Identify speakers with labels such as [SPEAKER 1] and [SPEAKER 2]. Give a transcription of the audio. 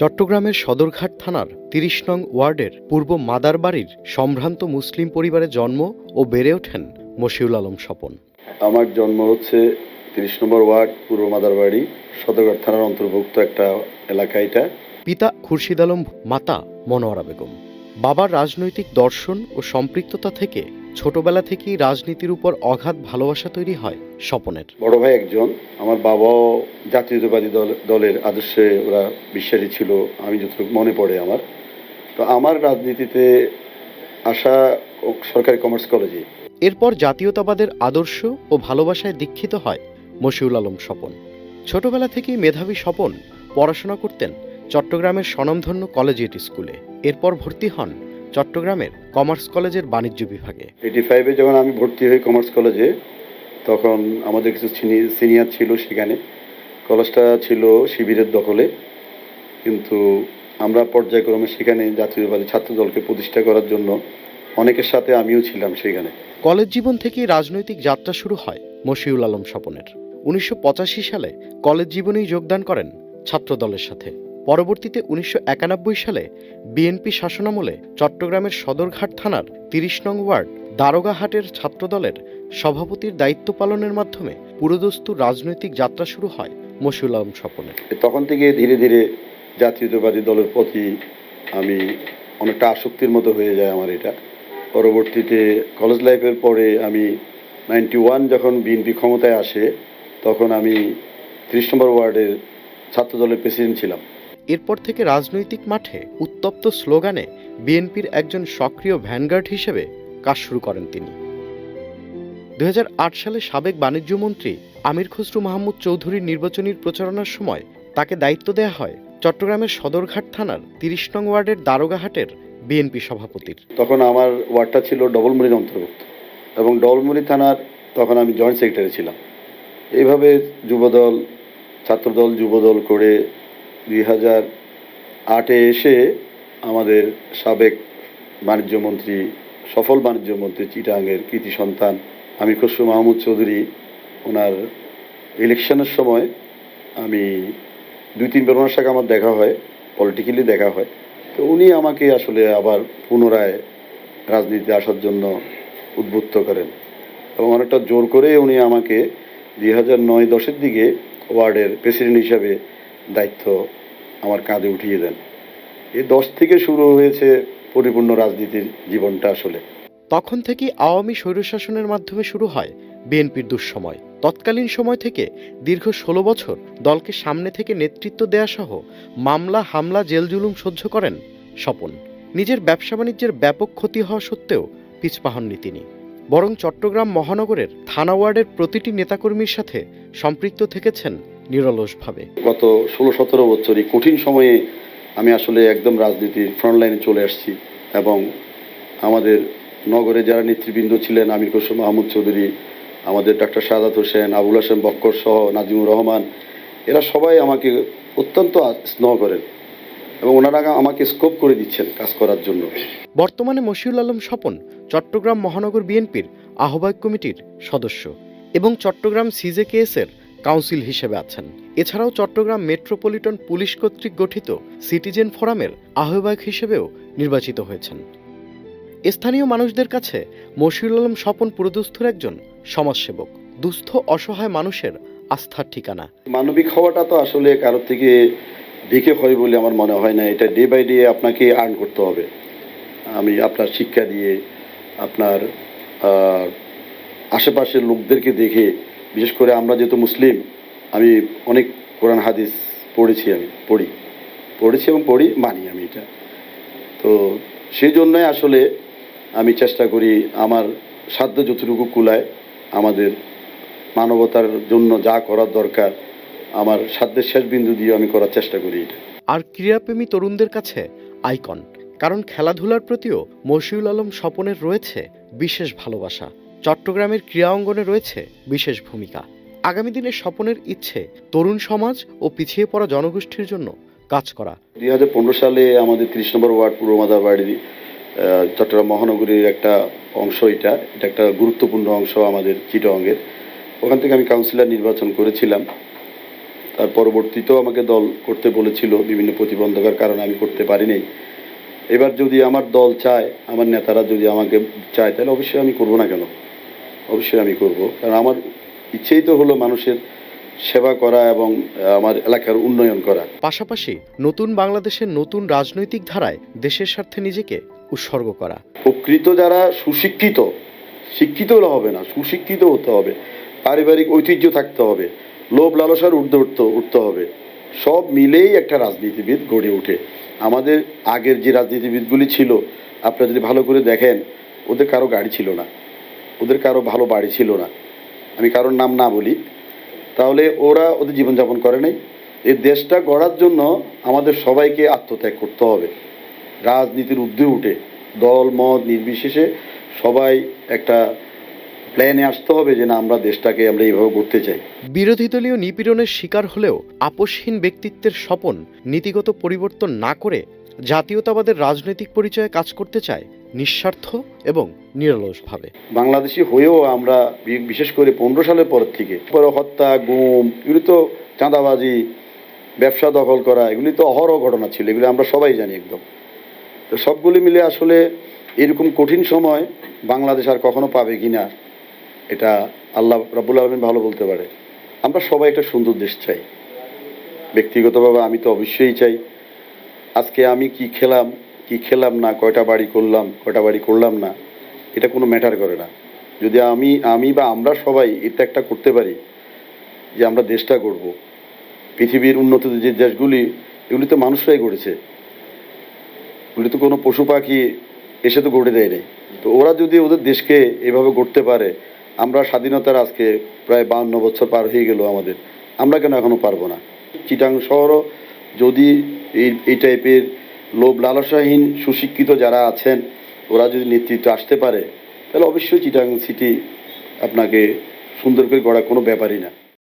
[SPEAKER 1] চট্টগ্রামের সদরঘাট থানার তিরিশ নং ওয়ার্ডের পূর্ব মাদারবাড়ির সম্ভ্রান্ত মুসলিম পরিবারে জন্ম ও বেড়ে ওঠেন মশিউল আলম স্বপন।
[SPEAKER 2] আমার জন্ম হচ্ছে তিরিশ নম্বর ওয়ার্ড পূর্ব মাদারবাড়ি সদরঘাট থানার অন্তর্ভুক্ত একটা এলাকা এটা।
[SPEAKER 1] পিতা খুরশিদ আলম মাতা মনোয়ারা বেগম। বাবার রাজনৈতিক দর্শন ও সম্পৃক্ততা থেকে ছোটবেলা থেকেই রাজনীতির উপর অগাধ ভালোবাসা তৈরি হয় স্বপনের।
[SPEAKER 2] বড় ভাই একজন আমার বাবাও জাতীয়তাবাদী দল দলের আদর্শে ওরা বিশ্বাসী ছিল আমি যতটুকু মনে পড়ে আমার। তো আমার রাজনীতিতে আসা সরকারি কমার্স কলেজে।
[SPEAKER 1] এরপর জাতীয়তাবাদের আদর্শ ও ভালোবাসায় দীক্ষিত হয় মশিউল আলম স্বপন। ছোটবেলা থেকেই মেধাবী স্বপন পড়াশোনা করতেন চট্টগ্রামের স্বনামধন্য কলেজিয়েট স্কুলে। এরপর ভর্তি হন চট্টগ্রামের কমার্স কলেজের বাণিজ্য বিভাগে।
[SPEAKER 2] এইটি ফাইভে যখন আমি ভর্তি হই কমার্স কলেজে তখন আমাদের কিছু সিনিয়র ছিল সেখানে। কলেজটা ছিল শিবিরের দখলে। কিন্তু আমরা পর্যায়ক্রমে সেখানে জাতীয়বাদী ছাত্র দলকে প্রতিষ্ঠা করার জন্য অনেকের সাথে আমিও ছিলাম সেখানে
[SPEAKER 1] কলেজ জীবন থেকেই রাজনৈতিক যাত্রা শুরু হয় মশিউল আলম স্বপনের। উনিশশো পঁচাশি সালে কলেজ জীবনেই যোগদান করেন ছাত্র দলের সাথে। পরবর্তীতে উনিশশো একানব্বই সালে বিএনপি শাসনামলে চট্টগ্রামের সদরঘাট থানার তিরিশ নং ওয়ার্ড দারোগাহাটের ছাত্রদলের সভাপতির দায়িত্ব পালনের মাধ্যমে পুরোদস্তুর রাজনৈতিক যাত্রা শুরু হয় মশিউল আলম স্বপনের
[SPEAKER 2] তখন থেকে ধীরে ধীরে জাতীয়তাবাদী দলের প্রতি আমি অনেকটা আসক্তির মতো হয়ে যায় আমার এটা। পরবর্তীতে কলেজ লাইফের পরে আমি নাইনটি ওয়ান যখন বিএনপি ক্ষমতায় আসে, তখন আমি ত্রিশ নম্বর ওয়ার্ডের ছাত্র দলের প্রেসিডেন্ট ছিলাম।
[SPEAKER 1] এরপর থেকে রাজনৈতিক মাঠে উত্তপ্ত স্লোগানে বিএনপির একজন সক্রিয় ভ্যানগার্ড হিসেবে কাজ শুরু করেন তিনি। দুই সালে সাবেক বাণিজ্যমন্ত্রী আমির খসরু মাহমুদ চৌধুরীর নির্বাচনী প্রচারণার সময় তাকে দায়িত্ব দেওয়া হয় চট্টগ্রামের সদরঘাট থানার তিরিশ নং ওয়ার্ডের দারোগাহাটের বিএনপি সভাপতির।
[SPEAKER 2] তখন আমার ওয়ার্ডটা ছিল ডবলমুড়ির অন্তর্ভুক্ত এবং ডবলমুড়ি থানার তখন আমি জয়েন্ট সেক্রেটারি ছিলাম। এইভাবে যুবদল, ছাত্রদল যুবদল করে দুই হাজার আটে এসে আমাদের সাবেক বাণিজ্যমন্ত্রী, সফল বাণিজ্যমন্ত্রী চিটাঙ্গের কৃতি সন্তান আমি খসরু মাহমুদ চৌধুরী, ওনার ইলেকশনের সময় আমি দুই তিন ওনার সাথে আমার দেখা হয় পলিটিক্যালি দেখা হয়। তো উনি আমাকে আসলে আবার পুনরায় রাজনীতিতে আসার জন্য উদ্বুদ্ধ করেন। এবং অনেকটা জোর করে উনি আমাকে দুই হাজার নয় দশের দিকে ওয়ার্ডের প্রেসিডেন্ট হিসাবে দায়িত্ব আমার কাঁধে উঠিয়ে দেন। এই দশ থেকে শুরু হয়েছে পরিপূর্ণ রাজনীতির জীবনটা আসলে।
[SPEAKER 1] তখন থেকেই আওয়ামী স্বৈরশাসনের মাধ্যমে শুরু হয় বিএনপির দুঃসময়। তৎকালীন সময় থেকে দীর্ঘ ষোলো বছর দলকে সামনে থেকে নেতৃত্ব দেয়া সহ মামলা, হামলা, জেল জুলুম সহ্য করেন স্বপন। নিজের ব্যবসা বাণিজ্যের ব্যাপক ক্ষতি হওয়া সত্ত্বেও পিছপা হননি তিনি। বরং চট্টগ্রাম মহানগরের থানা ওয়ার্ডের প্রতিটি নেতাকর্মীর সাথে সম্পৃক্ত থেকেছেন নিরলসভাবে।
[SPEAKER 2] গত ষোলো সতেরো বছরই কঠিন সময়ে আমি আসলে একদম রাজনীতির ফ্রন্ট লাইনে চলে আসছি এবং আমাদের নগরে যারা নেতৃবৃন্দ ছিলেন আমির খসরু মাহমুদ চৌধুরী আমাদের ডাক্তার সাদাত হোসেন আবুল হাসেন বক্কর সহ নাজিমুর রহমান এরা সবাই আমাকে অত্যন্ত স্নেহ করেন এবং ওনারা আমাকে স্কোপ করে দিচ্ছেন কাজ করার জন্য।
[SPEAKER 1] বর্তমানে মশিউল আলম স্বপন চট্টগ্রাম মহানগর বিএনপির আহ্বায়ক কমিটির সদস্য এবং চট্টগ্রাম সিজেকেএসের কাউন্সিল হিসেবে আছেন। এছাড়াও চট্টগ্রাম মেট্রোপলিটন পুলিশ কর্তৃক গঠিত সিটিজেন ফোরামের আহ্বায়ক হিসেবেও নির্বাচিত হয়েছেন। স্থানীয় মানুষদের কাছে মশিউল আলম স্বপন পুরোদস্তুর একজন সমাজসেবক। দুস্থ, অসহায় মানুষের আস্থার ঠিকানা।
[SPEAKER 2] মানবিক হওয়াটা তো আসলে কারোর থেকে দেখে হয় বলে আমার মনে হয় না। এটা ডে বাই ডে আপনাকে আর্ন করতে হবে। আমি আপনার শিক্ষা দিয়ে আপনার আশেপাশের লোকদেরকে দেখে বিশেষ করে আমরা যেহেতু মুসলিম, আমি অনেক কোরআন, হাদিস পড়েছি আমি, পড়ি। পড়েছি এবং পড়ি, মানি আমি এটা। তো সেই জন্যই আসলে আমি চেষ্টা করি আমার সাধ্য যতটুকু কুলায় আমাদের মানবতার জন্য যা করার দরকার, আমার সাধ্যের শেষ বিন্দু দিয়ে আমি করার চেষ্টা করি এটা।
[SPEAKER 1] আর ক্রীড়াপ্রেমী তরুণদের কাছে আইকন, কারণ খেলাধুলার প্রতিও মশিউল আলম স্বপনের রয়েছে বিশেষ ভালোবাসা। চট্টগ্রামের ক্রীড়া অঙ্গনে রয়েছে বিশেষ ভূমিকা। আগামী দিনের স্বপনের ইচ্ছে তরুণ সমাজ ও পিছিয়ে পড়া জনগোষ্ঠীর জন্য কাজ করা।
[SPEAKER 2] দুই হাজার পনেরো সালে আমাদের ত্রিশ নম্বর ওয়ার্ড পূর্ব মাদারবাড়ির আহ, চট্টগ্রাম মহানগরীর একটা অংশ এটা। এটা একটা গুরুত্বপূর্ণ অংশ আমাদের চিটংয়ের ওখান থেকে আমি কাউন্সিলর নির্বাচন করেছিলাম। তার পরবর্তীতেও আমাকে দল করতে বলেছিল বিভিন্ন প্রতিবন্ধকার কারণে আমি করতে পারিনি। এবার যদি আমার দল চায় আমার নেতারা যদি আমাকে চায় তাহলে অবশ্যই আমি করব না কেন? অবশ্যই আমি করব। কারণ আমার ইচ্ছেই তো হলো মানুষের সেবা করা এবং আমার এলাকার উন্নয়ন করা।
[SPEAKER 1] পাশাপাশি নতুন বাংলাদেশের নতুন রাজনৈতিক ধারায় দেশের স্বার্থে নিজেকে উৎসর্গ করা।
[SPEAKER 2] প্রকৃত যারা সুশিক্ষিত শিক্ষিত হলে হবে না সুশিক্ষিত হতে হবে পারিবারিক ঐতিহ্য থাকতে হবে লোভ লালসার ঊর্ধ্বে উঠতে উঠতে হবে সব মিলেই একটা রাজনীতিবিদ গড়ে ওঠে। আমাদের আগের যে রাজনীতিবিদগুলি ছিল আপনারা যদি ভালো করে দেখেন ওদের কারও গাড়ি ছিল না। ওদের কারও ভালো বাড়ি ছিল না। আমি কারোর নাম না বলি। তাহলে ওরা ওদের জীবনযাপন করে নাই। এই দেশটা গড়ার জন্য আমাদের সবাইকে আত্মত্যাগ করতে হবে। রাজনীতির ঊর্ধ্বে উঠে, দল, মত নির্বিশেষে সবাই একটা প্ল্যানে আসতে হবে যে না, আমরা দেশটাকে আমরা এইভাবে করতে চাই।
[SPEAKER 1] বিরোধী দলীয় নিপীড়নের শিকার হলেও আপোষহীন ব্যক্তিত্বের স্বপন, নীতিগত পরিবর্তন না করে জাতীয়তাবাদের রাজনৈতিক পরিচয়ে কাজ করতে চায় নিঃস্বার্থ এবং নিরলসভাবে।
[SPEAKER 2] বাংলাদেশি হয়েও আমরা বিশেষ করে পনেরো সালের পর থেকে হত্যা, গুম, এগুলি তো চাঁদাবাজি, ব্যবসা দখল করা, এগুলি তো অহরহ ঘটনা ছিল, এগুলি আমরা সবাই জানি একদম। তো সবগুলি মিলে আসলে এরকম কঠিন সময় বাংলাদেশ আর কখনো পাবে কি না এটা আল্লাহ রাবুল আলমিন ভালো বলতে পারে। আমরা সবাই একটা সুন্দর দেশ চাই। ব্যক্তিগতভাবে আমি তো অবশ্যই চাই। আজকে আমি কি খেলাম কি খেলাম না, কয়টা বাড়ি করলাম, কয়টা বাড়ি করলাম না, এটা কোনো ম্যাটার করে না। যদি আমি আমি বা আমরা সবাই এটা একটা করতে পারি যে আমরা দেশটা গড়ব, পৃথিবীর উন্নত যে দেশগুলি, এগুলি তো মানুষরাই গড়েছে। এগুলি তো কোনো পশু পাখি এসে তো গড়ে দেয় নাই। তো ওরা যদি ওদের দেশকে এভাবে গড়তে পারে, আমরা স্বাধীনতার আজকে প্রায় বাহান্ন বছর পার হয়ে গেল আমাদের, আমরা কেন এখনও পারব না? চিটাং শহরও যদি এই এই টাইপের লোভ লালসাহীন সুশিক্ষিত যারা আছেন, ওরা যদি নেতৃত্বে আসতে পারে, তাহলে অবশ্যই চিটাং সিটি আপনাকে সুন্দর করে গড়া কোনো ব্যাপারই না।